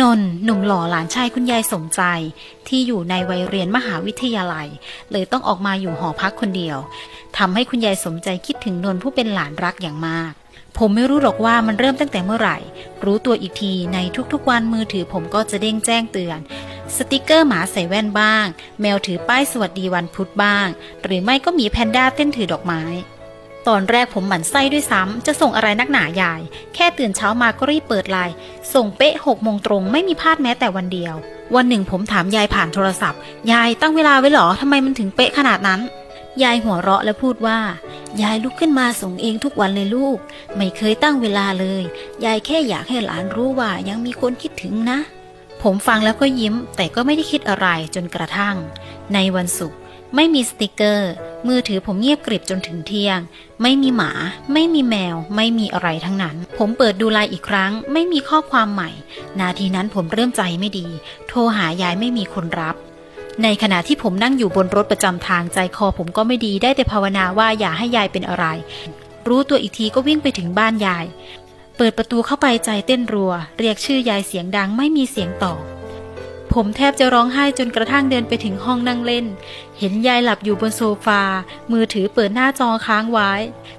นนหนุ่มหล่อหลานชายคุณยายสมใจ ที่อยู่ในวัยเรียนมหาวิทยาลัย เลยต้องออกมาอยู่หอพักคนเดียวทำให้คุณยายสมใจคิดถึงนนท์ผู้เป็นหลานรักอย่างมาก ผมไม่รู้หรอกว่ามันเริ่มตั้งแต่เมื่อไหร่ รู้ตัวอีกทีในทุกๆวันมือถือผมก็จะเด้งแจ้งเตือน สติกเกอร์หมาใส่แว่นบ้าง แมวถือป้ายสวัสดีวันพุธบ้าง หรือไม่ก็มีแพนด้าเต้นถือดอกไม้ตอนแรกผมหมั่นไส้ด้วยซ้ำ จะส่งอะไรนักหนายาย แค่ตื่นเช้ามาก็รีบเปิดไลน์ ส่งเป๊ะหกโมงตรงไม่มีพลาดแม้แต่วันเดียว วันหนึ่งผมถามยายผ่านโทรศัพท์ ยายตั้งเวลาไว้เหรอทำไมมันถึงเป๊ะขนาดนั้น ยายหัวเราะและพูดว่า ยายลุกขึ้นมาส่งเองทุกวันเลยลูก ไม่เคยตั้งเวลาเลย ยายแค่อยากให้หลานรู้ว่ายังมีคนคิดถึงนะ ผมฟังแล้วก็ยิ้ม แต่ก็ไม่ได้คิดอะไรจนกระทั่ง ในวันศุกร์ ไม่มีสติกเกอร์ มือถือผมเงียบกริบจนถึงเที่ยง ไม่มีหมา ไม่มีแมว ไม่มีอะไรทั้งนั้น ผมเปิดดูไลน์อีกครั้ง ไม่มีข้อความใหม่ นาทีนั้นผมเริ่มใจไม่ดี โทรหายายไม่มีคนรับ ในขณะที่ผมนั่งอยู่บนรถประจำทางใจคอผมก็ไม่ดีได้แต่ภาวนาว่าอย่าให้ยายเป็นอะไร รู้ตัวอีกทีก็วิ่งไปถึงบ้านยาย เปิดประตูเข้าไปใจเต้นรัว เรียกชื่อยายเสียงดังไม่มีเสียงตอบ ผมแทบจะร้องไห้จนกระทั่งเดินไปถึงห้องนั่งเล่น เห็นยายหลับอยู่บนโซฟา มือถือเปิดหน้าจอค้างไว้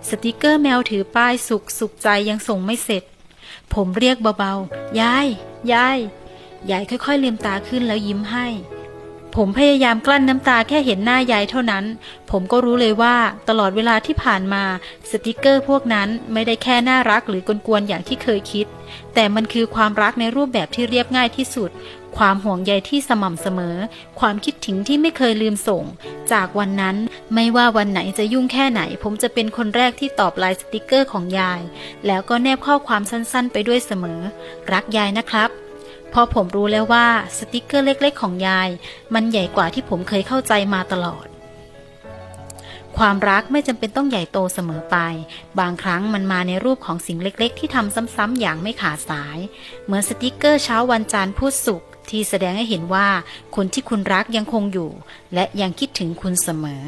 สติกเกอร์แมวถือป้ายสุขสุขใจยังส่งไม่เสร็จ ผมเรียกเบาๆ ยาย ยาย ยายค่อยๆลืมตาขึ้นแล้วยิ้มให้ ผมพยายามกลั้นน้ำตาแค่เห็นหน้ายายเท่านั้น ผมก็รู้เลยว่าตลอดเวลาที่ผ่านมาสติกเกอร์พวกนั้นไม่ได้แค่น่ารักหรือกวนๆอย่างที่เคยคิด แต่มันคือความรักในรูปแบบที่เรียบง่ายที่สุด ความห่วงใยที่สม่ำเสมอ ความคิดถึงที่ไม่เคยลืมส่ง จากวันนั้นไม่ว่าวันไหนจะยุ่งแค่ไหน ผมจะเป็นคนแรกที่ตอบลน์สติกเกอร์ของยาย แล้วก็แนบข้อความสั้นๆ ไปด้วยเสมอ รักยายนะครับ พอผมรู้แล้วว่าสติกเกอร์เล็ก ๆ ของยาย มันใหญ่กว่าที่ผมเคยเข้าใจมาตลอด ความรักไม่จำเป็นต้องใหญ่โตเสมอไป บางครั้งมันมาในรูปของสิ่งเล็ก ๆ ที่ทำซ้ำๆอย่างไม่ขาดสาย เหมือนสติกเกอร์เช้าวันจันทร์พุธศุกร์ที่แสดงให้เห็นว่าคนที่คุณรักยังคงอยู่ และยังคิดถึงคุณเสมอ